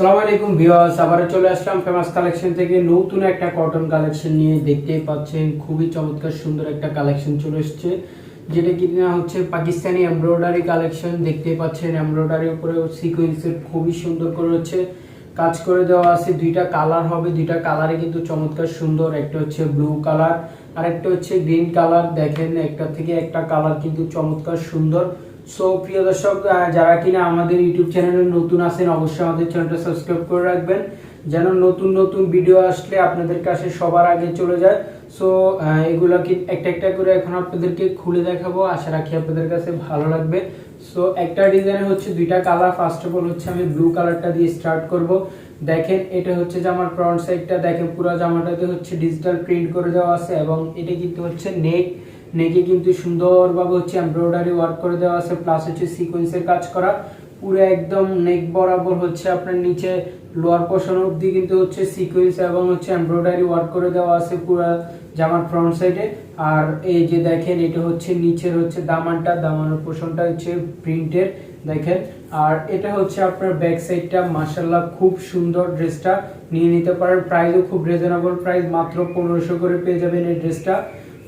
সালাম আলাইকুম ভিউয়ার্স, আবারও চলে আসলাম ফেমাস কালেকশন থেকে। নতুন একটা কটন কালেকশন নিয়ে দেখতেই পাচ্ছেন, খুবই চমৎকার সুন্দর একটা কালেকশন চলে এসেছে। যেটা কি না হচ্ছে পাকিস্তানি এমব্রয়ডারি কালেকশন দেখতেই পাচ্ছেন এমব্রয়ডারির উপরে সিকোয়েন্সের খুবই সুন্দর করে হচ্ছে কাজ করে দেওয়া আছে। দুইটা কালার হবে, দুইটা কালারে কিন্তু চমৎকার সুন্দর। একটা হচ্ছে ব্লু কালার আর একটা হচ্ছে গ্রিন কালার দেখেন, একটা থেকে একটা কালার কিন্তু চমৎকার সুন্দর। সো প্রিয় দর্শক যারা কিনা আমাদের ইউটিউব চ্যানেলে নতুন আছেন, অবশ্যই আমাদের চ্যানেলটা সাবস্ক্রাইব করে রাখবেন। যেন নতুন নতুন ভিডিও আসলে আপনাদের কাছে সবার আগে চলে যায়। সো এগুলো কি একটা একটা করে এখন আপনাদেরকে খুলে দেখাবো। আশা রাখি আপনাদের কাছে ভালো লাগবে। সো একটা ডিজাইনে হচ্ছে দুইটা কালার ফার্স্ট অফ অল হচ্ছে আমি ব্লু কালারটা দিয়ে স্টার্ট করব। দেখেন, এটা হচ্ছে জামার ফ্রন্ট সাইডটা দেখেন, পুরো জামাটাতে হচ্ছে ডিজিটাল প্রিন্ট করে দেওয়া আছে এবং এটা কিন্তু হচ্ছে নেক নেকে কিন্তু সুন্দরভাবে হচ্ছে এমব্রয়ডারি ওয়ার্ক করে দেওয়া আছে প্লাস হচ্ছে সিকোয়েন্সের কাজ করা। পুরো একদম নেক বরাবর হচ্ছে আপনার নিচে লোয়ার পোর্শন অবধি কিন্তু হচ্ছে সিকোয়েন্স এবং হচ্ছে এমব্রয়ডারি ওয়ার্ক করে দেওয়া আছে পুরো জামার ফ্রন্ট সাইডে আর এই যে দেখেন, এটা হচ্ছে নিচের হচ্ছে দামানটা, দামানের পোর্শনটা হচ্ছে প্রিন্টের দেখেন। আর এটা হচ্ছে আপনার ব্যাক সাইডটা মাসাল্লাহ খুব সুন্দর ড্রেসটা নিয়ে নিতে পারেন প্রাইসও খুব রিজনেবল প্রাইস মাত্র পনেরোশো করে পেয়ে যাবেন এই ড্রেসটা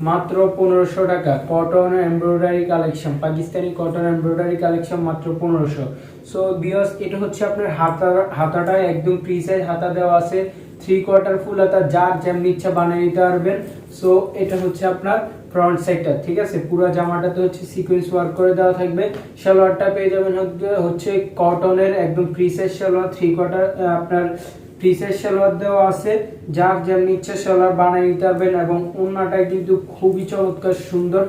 মাত্র পনেরোশো টাকা। Cotton embroidery collection Pakistani cotton embroidery collection মাত্র পনেরোশো। সো বিয়স এটা হচ্ছে আপনার হাতা, হাতাটা একদম ফ্রি সাইজ হাতা দেওয়া আছে। থ্রি কোয়ার্টার ফুল হাতা, যার যেমনি ইচ্ছা বানিয়ে নিতে পারবেন। সো এটা হচ্ছে আপনার ফ্রন্ট সাইডটা ঠিক আছে? পুরো জামাটাতে হচ্ছে সিকোয়েন্স ওয়ার্ক করে দেওয়া থাকবে। সালোয়ারটা পেয়ে যাবেন হচ্ছে- কটনের একদম free size salwar three quarter আপনার পিসের সালোয়ার দেওয়া আছে, যার যেমনি ইচ্ছে সালোয়ার বানিয়ে নিতে পারবেন এবং ওড়নাটা কিন্তু খুবই চমৎকার সুন্দর।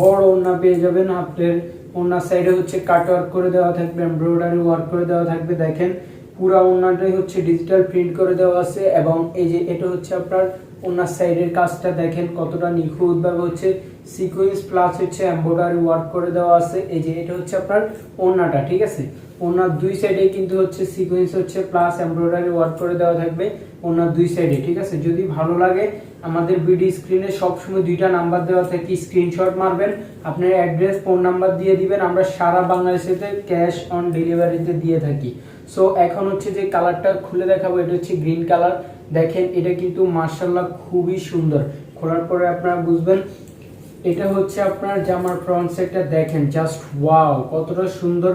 বড় ওড়না পেয়ে যাবেন আপনার। ওড়নার সাইডে হচ্ছে কাট ওয়ার্ক করে দেওয়া থাকবে এমব্রয়ডারি ওয়ার্ক করে দেওয়া থাকবে। দেখেন, পুরা ওড়নাটাই হচ্ছে ডিজিটাল প্রিন্ট করে দেওয়া আছে এবং এই যে এটা হচ্ছে আপনার ওনার সাইডের কাজটা, দেখেন কতটা নিখুঁতভাবে হচ্ছে সিকোয়েন্স প্লাস হচ্ছে এমব্রয়ডারি ওয়ার্ক করে দেওয়া আছে। এই যে এটা হচ্ছে আপনার ওড়নাটা, ঠিক আছে? ওনার দুই সাইডে কিন্তু হচ্ছে সিকোয়েন্স হচ্ছে প্লাস এমব্রয়ডারি ওয়ার্ক করে দেওয়া থাকবে ওনার দুই সাইডে ঠিক আছে? যদি ভালো লাগে, আমাদের ভিডিও স্ক্রিনে সবসময় দুইটা নাম্বার দেওয়া থাকে স্ক্রিনশট মারবেন, আপনার অ্যাড্রেস ফোন নাম্বার দিয়ে দিবেন, আমরা সারা বাংলাদেশেতে ক্যাশ অন ডেলিভারিতে দিয়ে থাকি। সো এখন হচ্ছে যে কালারটা খুলে দেখাবো, এটা হচ্ছে গ্রিন কালার দেখেন, এটা কিন্তু মার্শাল্লাহ খুবই সুন্দর। খোলার পরে আপনারা বুঝবেন এটা হচ্ছে আপনার জামার ফ্রন্ট সাইডটা দেখেন জাস্ট ওয়াও কতটা সুন্দর।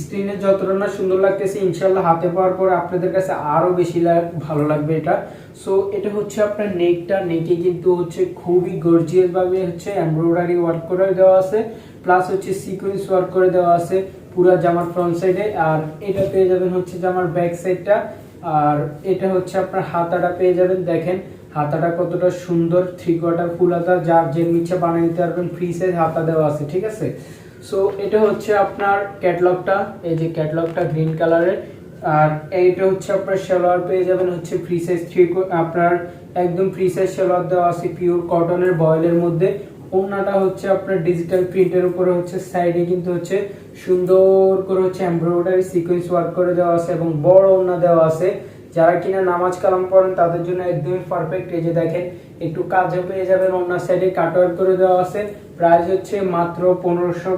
স্ক্রিনে যতটা না সুন্দর লাগতেছে ইনশাল্লাহ হাতে পাওয়ার পর আপনাদের কাছে আরও বেশি ভালো লাগবে এটা। সো এটা হচ্ছে আপনার নেকটা নেকে কিন্তু হচ্ছে খুবই গর্জিয়াস ভাবে হচ্ছে এমব্রয়ডারি ওয়ার্ক করে দেওয়া আছে। প্লাস হচ্ছে সিকোয়েন্স ওয়ার্ক করে দেওয়া আছে পুরো জামার ফ্রন্ট সাইডে আর এটা পেয়ে যাবেন হচ্ছে জামার ব্যাক সাইডটা আর এটা হচ্ছে আপনার হাতাটা পেয়ে যাবেন, দেখেন। হাতাটা কতটা সুন্দর থ্রি কোয়ার্টার ফুল হাতা, যার যে ইচ্ছা বানিয়ে নিতে পারবেন ফ্রি সাইজ হাতা দেওয়া আছে, ঠিক আছে? সো এটা হচ্ছে আপনার ক্যাটলগটা এই যে ক্যাটলগটা গ্রিন কালারের আর এইটা হচ্ছে আপনার সালোয়ার পেয়ে যাবেন হচ্ছে ফ্রি সাইজ থ্রি আপনার একদম ফ্রি সাইজ সালোয়ার দেওয়া আছে পিওর কটনের বয়েলের মধ্যে। ওড়নাটা হচ্ছে আপনার ডিজিটাল প্রিন্টের উপরে হচ্ছে সাইডে কিন্তু হচ্ছে সুন্দর করে হচ্ছে এমব্রয়ডারি সিকোয়েন্স ওয়ার্ক করে দেওয়া আছে এবং বড় ওড়না দেওয়া আছে। যারা কিনা নামাজ কালাম পড়েন, তাদের জন্য একদমই পারফেক্ট এই যে দেখেন, একটু কাজও পেয়ে যাবেন। অন্য সাইডে কাটওয়ার্ক করে দেওয়া আছে। প্রাইস হচ্ছে মাত্র পনেরোশো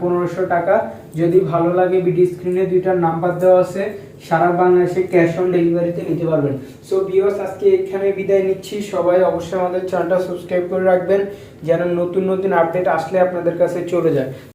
পনেরোশো টাকা। যদি ভালো লাগে বিডি স্ক্রিনে দুইটা নাম্বার দেওয়া আছে। সারা বাংলাদেশে ক্যাশ অন ডেলিভারিতে নিতে পারবেন। সো ভিউয়ার্স আজকে এখানে বিদায় নিচ্ছি। সবাই অবশ্যই আমাদের চ্যানেলটা সাবস্ক্রাইব করে রাখবেন। যেন নতুন নতুন আপডেট আসলে আপনাদের কাছে চলে যায়।